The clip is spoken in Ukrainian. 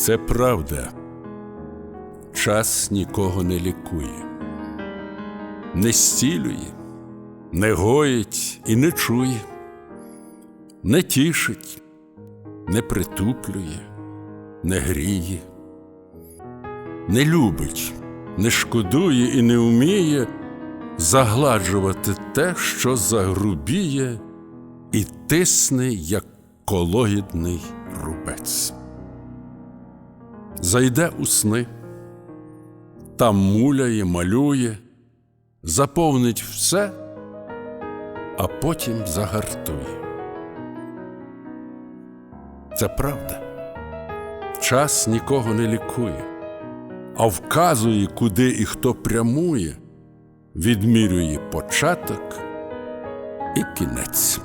Це правда. Час нікого не лікує, не стілює, не гоїть і не чує, не тішить, не притуплює, не гріє, не любить, не шкодує і не вміє загладжувати те, що загрубіє, і тисне, як кологідний рубець. Зайде у сни, там муляє, малює, заповнить все, а потім загартує. Це правда. Час нікого не лікує, а вказує, куди і хто прямує, відмірює початок і кінець.